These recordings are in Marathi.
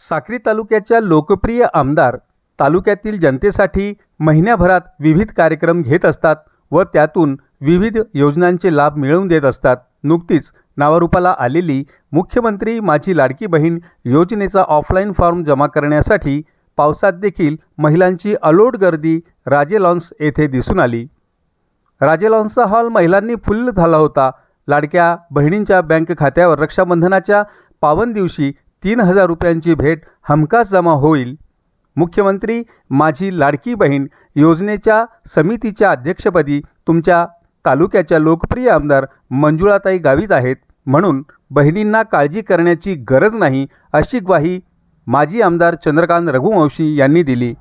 साक्री तालुक्याच्या लोकप्रिय आमदार तालुक्यातील जनतेसाठी महिन्याभरात विविध कार्यक्रम घेत असतात व त्यातून विविध योजनांचे लाभ मिळवून देत असतात. नुकतीच नावारूपाला आलेली मुख्यमंत्री माझी लाडकी बहीण योजनेचा ऑफलाईन फॉर्म जमा करण्यासाठी पावसात देखील महिलांची अलोट गर्दी राजे लॉन्स येथे दिसून आली. राजे लॉन्सचा हॉल महिलांनी फुल्ल झाला होता. लाडक्या बहिणींच्या बँक खात्यावर रक्षाबंधनाच्या पावन दिवशी तीन हजार रुपयांची भेट हमखास जमा होईल. मुख्यमंत्री माझी लाडकी बहीण योजनेच्या समितीच्या अध्यक्षपदी तुमच्या तालुक्याच्या लोकप्रिय आमदार मंजुळाताई गावित आहेत. म्हणून बहिणींना काळजी करण्याची गरज नाही अशी ग्वाही माजी आमदार चंद्रकांत रघुवंशी यांनी दिली.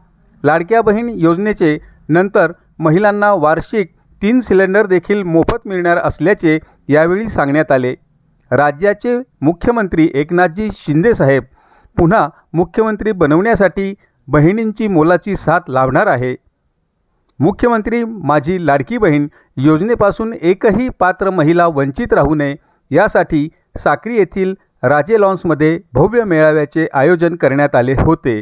लाडक्या बहीण योजनेचे नंतर महिलांना वार्षिक तीन सिलेंडर देखील मोफत मिळणार असल्याचे यावेळी सांगण्यात आले. राज्याचे मुख्यमंत्री एकनाथजी शिंदेसाहेब पुन्हा मुख्यमंत्री बनवण्यासाठी बहिणींची मोलाची साथ लाभणार आहे. मुख्यमंत्री माझी लाडकी बहीण योजनेपासून एकही पात्र महिला वंचित राहू नये यासाठी साक्री येथील राजे लॉन्समध्ये भव्य मेळाव्याचे आयोजन करण्यात आले होते.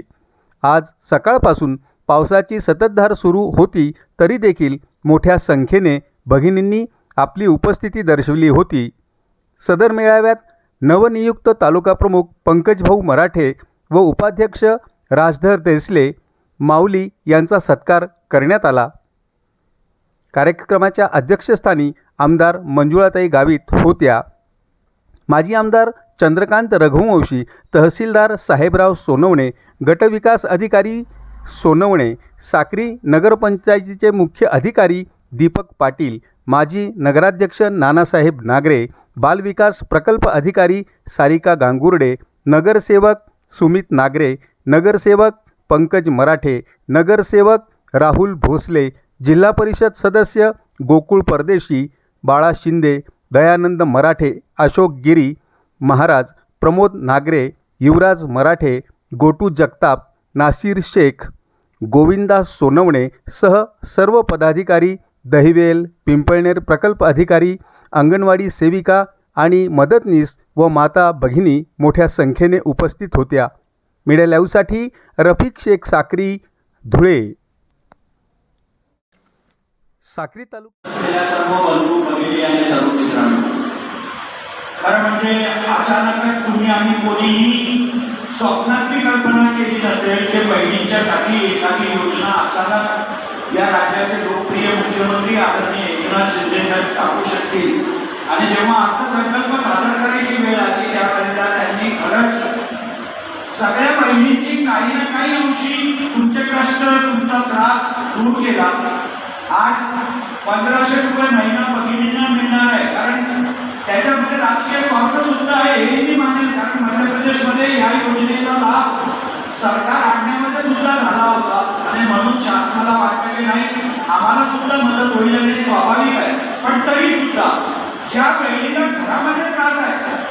आज सकाळपासून पावसाची सततधार सुरू होती तरी देखील मोठ्या संख्येने भगिनींनी आपली उपस्थिती दर्शवली होती. सदर मेळाव्यात नवनियुक्त तालुकाप्रमुख पंकजभाऊ मराठे व उपाध्यक्ष राजधर देसले माऊली यांचा सत्कार करण्यात आला. कार्यक्रमाच्या अध्यक्षस्थानी आमदार मंजुळाताई गावित होत्या. माजी आमदार चंद्रकांत रघुवंशी तहसीलदार साहेबराव सोनवणे गटविकास अधिकारी सोनवणे साक्री नगरपंचायतीचे मुख्य अधिकारी दीपक पाटील माजी नगराध्यक्ष नानासाहेब नागरे बालविकास प्रकल्प अधिकारी सारिका गांगुर्डे नगरसेवक सुमित नागरे नगरसेवक पंकज मराठे नगरसेवक राहुल भोसले जिल्हा परिषद सदस्य गोकुळ परदेशी बाळा शिंदे दयानंद मराठे अशोक गिरी महाराज प्रमोद नागरे युवराज मराठे गोटू जगताप नासिर शेख गोविंदा सोनवणे सह सर्व पदाधिकारी दहिवेल पिंपळनेर प्रकल्प अधिकारी अंगणवाडी सेविका आणि मदतनीस व माता भगिनी मोठ्या संख्येने उपस्थित होत्या. मीडिया लाईव्हसाठी रफिक शेख साक्री धुळे. साक्री तालुका सर्व बंधू भगिनी आणि तरुण मित्रांनो खरं म्हणजे अचानकच तुम्ही आम्ही कोणीही स्वप्नात मी कल्पना केली नसेल की बहिणींच्यासाठी एखादी योजना अचानक या राज्याचे लोकप्रिय मुख्यमंत्री आदरणीय एकनाथ शिंदे साहेब टाकू शकतील. आणि जेव्हा अर्थसंकल्प सादर करायची वेळ आली त्यावेळेला त्यांनी खरंच सगळ्या बहिणींची काही ना काही अंशी तुमचे कष्ट तुमचा त्रास दूर केला. आज पंधराशे रुपये महिना भगिनींना मिळणार आहे. कारण त्याच्यामध्ये राजकीय स्वार्थ सुद्धा आहे हे मी मानेल. कारण मध्य प्रदेशमध्ये या योजनेचा लाभ सरकार आणण्यामध्ये सुद्धा झाला होता. म्हणून शासनाला वाटतं की नाही. आम्हाला सुद्धा मदत होईल आणि स्वाभाविक आहे. पण तरी सुद्धा ज्या बहिणीला घरामध्ये त्रास आहे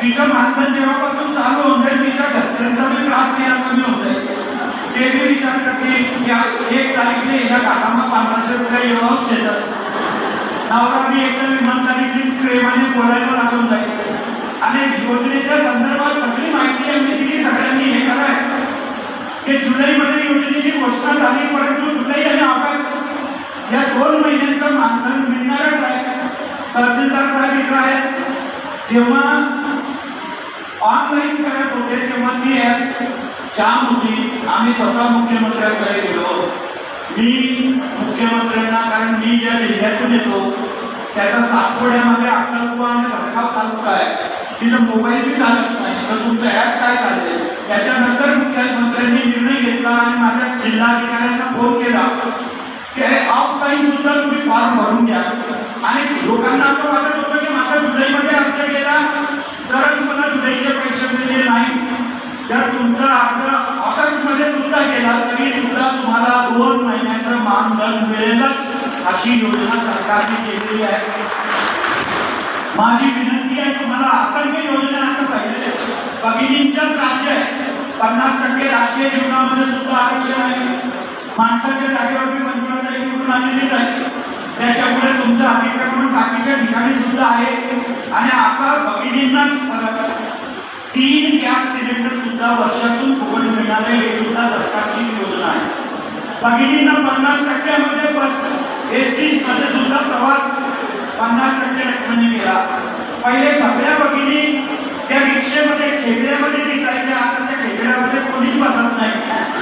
तिचं मानधन जेव्हापासून चालू होऊन जाईल तिच्या घरच्यांचा बी त्रास तिला कमी होऊन जाईल. ते बी विचार करते या एक तारीखने हिला काकामा पंधराशे रुपये येऊन शेतात. नवरा बी एकदम इमानदारीने प्रेमाने बोलायला लागून जाईल आणि योजनेच्या संदर्भात सगळी माहिती आम्ही दिली सगळ्यांनी हे कराय की जुलैमध्ये योजनेची घोषणा झाली परंतु जुलै आणि ऑगस्ट या दोन महिन्यांचं मानधन मिळणारच आहे तहसीलदार साहेब इथं आहेत जेव्हा ऑनलाईन करत होते तेव्हा ती ॲप जाम होती. आम्ही स्वतः मुख्यमंत्र्यांकडे गेलो. मी मुख्यमंत्र्यांना कारण मी ज्या जिल्ह्यातून येतो त्याचा सातपुड्यामध्ये अक्कलकुवा आणि भटगाव तालुका आहे. तिथं मोबाईल बी चालत नाही. तर तुमचं ॲप काय चालेल त्याच्यानंतर मुख्यमंत्र्यांनी निर्णय घेतला आणि माझ्या जिल्हाधिकाऱ्यांना फोन केला. की ऑफलाईन सुद्धा तुम्ही फॉर्म भरून घ्या. आणि लोकांना असं वाटत होतं की माझा जुलैमध्ये अर्ज केला तरच मला जुलैचे पैसे मिळले नाही. जर तुमचा अर्ज ऑगस्टमध्ये सुद्धा केला तरी सुद्धा तुम्हाला दोन महिन्याचं मानधन मिळेलच अशी योजना सरकारने केलेली आहे. माझी विनंती आहे तुम्हाला असंख्य योजना आता पाहिजे भगिनींचंच राज्य आहे. पन्नास टक्के राजकीय जीवनामध्ये सुद्धा आरक्षण आहे. माणसाच्या जागेवर मी मंजुळाताई निवडून आलेलीच आहे. त्याच्यामुळे तुमचं अतिक्रमण बाकीच्या ठिकाणी सुद्धा आहे. आणि आता भगिनींनाच फरक तीन गॅस सिलेंडर सुद्धा वर्षातून फुकट मिळणारे हे सुद्धा सरकारची योजना आहे. भगिनींना पन्नास टक्क्यामध्ये बस एस टी मध्ये सुद्धा प्रवास पन्नास टक्के म्हणजे रकमेने केला पहिले सगळ्या भगिनी रिक्षेमध्ये खेकड्यामध्ये दिसायच्या. आता त्या खेकड्यामध्ये कोणीच बसत नाही.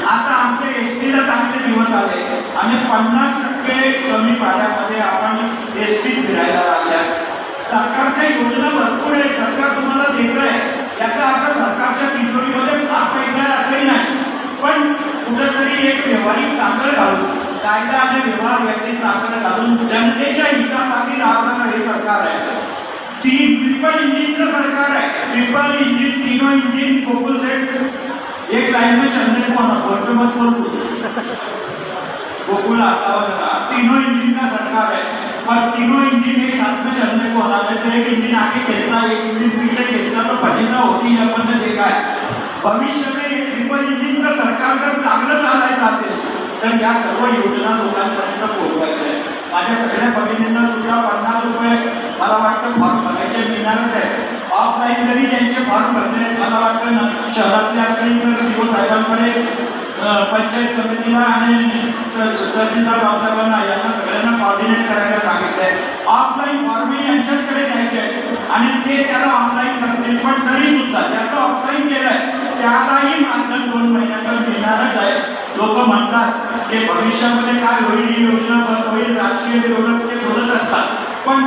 आता आमच्या एस टीला चांगले दिवस आले. आणि पन्नास टक्के कमी भाड्यामध्ये आपण एस टी फिरायला लागल्या. सरकारच्या योजना भरपूर आहे सरकार तुम्हाला देत आहे. याचा अर्थ सरकारच्या तिजोरीमध्ये फार पैसा आहे असंही नाही. पण कुठेतरी एक व्यवहारिक साखळ घालून कायदा आणि व्यवहार याची साखळ घालून जनतेच्या हितासाठी राबणारं हे सरकार आहे. तीन ट्रिपल इंजिनचं सरकार आहे. ट्रिपल इंजिन तीनों इंजिन गोकुल सेट एक लाईन में चलने को आना बोल पे मत बोल गोकुल आता वगैरह तीनों इंजन का सरकार है पण तीनों इंजिन एक साथ में चलने को आना है तो एक इंजिन आगे खींचना एक इंजिन पीछे खींचना तो पचीना होती है अपन ने देखा है भविष्य में हे ट्रिपल इंजिनचं सरकार जर चांगलं चालायचं असेल तर या सर्व योजना लोकांपर्यंत पोहोचवायच्या आहेत. माझ्या सगळ्या भगिनींना सुद्धा पन्नास रुपये मला वाटतं फॉर्म भरायचे आहे ऑफलाईन जरी त्यांचे फॉर्म भरले मला वाटतं ना. शहरातले असतील तर सीओ साहेबांकडे पंचायत समितीला आणि तहसीलदार रावसाहेबांना यांना सगळ्यांना कॉर्डिनेट करायला सांगितलंय. ऑफलाईन फॉर्मही यांच्याचकडे द्यायचे आहेत. आणि ते त्याला ऑनलाईन करतील पण तरी सुद्धा ज्याचं ऑफलाईन केलंय त्यालाही मानधन दोन महिन्याचं मिळणारच आहे. लोक म्हणतात की भविष्यामध्ये काय होईल ही योजना बंद होईल राजकीय विरोधक ते बोलत असतात. पण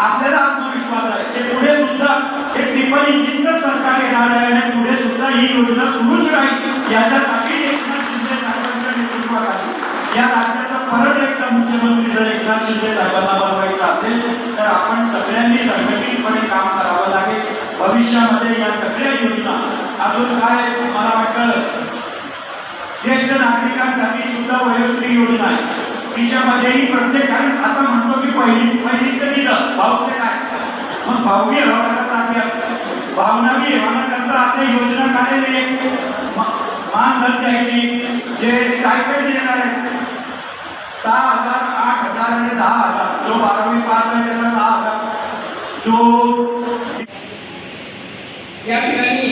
आपल्याला आत्मविश्वास आहे. की पुढे सुद्धा हे ट्रिपल इंजिनचं सरकार येणार आहे आणि पुढे सुद्धा ही योजना सुरूच राहील याच्यासाठी एकनाथ शिंदे साहेबांच्या नेतृत्वाखाली या राज्याचा परत एकदा मुख्यमंत्री जर एकनाथ शिंदे साहेबांना बनवायचा असेल तर आपण सगळ्यांनी संघटितपणे काम करावं लागेल. भविष्यामध्ये या सगळ्या योजना अजून काय मला वाटतं? ज्येष्ठ नागरिकांसाठी सुद्धा वयोश्री योजना आहे. तिच्यामध्येही प्रत्येक कारण आता म्हणतो की पहिली पहिली तर दिलं भाऊस काय? मग भाऊ बी हवा करत राहतात भावना बी हेवा न करता आता योजना काढलेली आहे. मानधन द्यायची. जे स्टायपेंड देणार आहे सहा हजार आठ हजार आणि दहा हजार. जो बारावी पास आहे त्याला सहा हजार. जो या ठिकाणी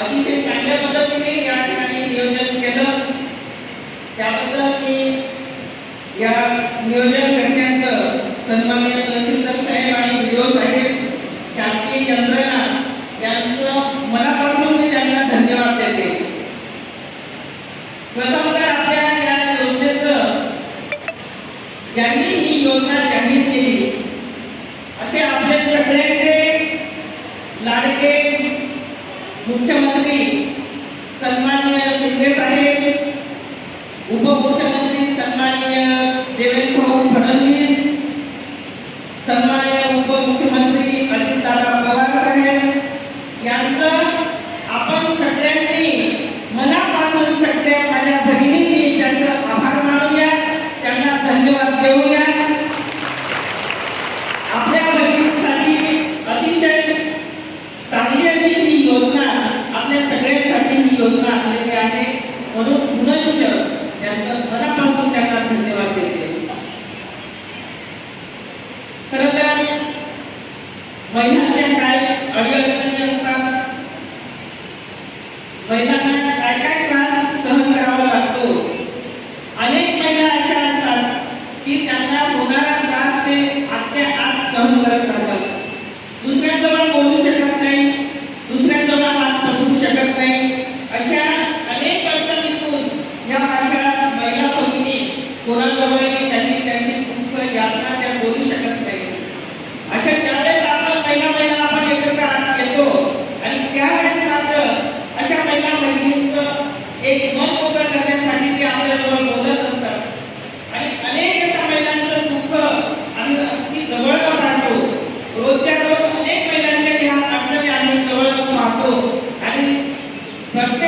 अतिशय चांगल्या पद्धतीने या ठिकाणी नियोजन केलं त्याबद्दल मी या नियोजनकर्त्यांचं सन्माननीय तहसीलदार साहेब आणि व्हिडिओ साहेब शासकीय यंत्रणा यांचं मनापासून मी त्यांना धन्यवाद देते. प्रथम तर आपल्या या योजनेचं ज्यांनी ही योजना जाहीर केली असे आपले सगळ्यांचे लाडके मुख्यमंत्री सन्माननीय शिंदे साहेब उपमुख्यमंत्री सन्माननीय देवेंद्र भाऊ फडणवीस सन्माननीय उपमुख्यमंत्री अजितदादा पवार साहेब यांचं आपण सगळ्यांनी मनापासून सगळ्या माझ्या भगिनींनी त्यांचं आभार मानूया त्यांना ওনারা perché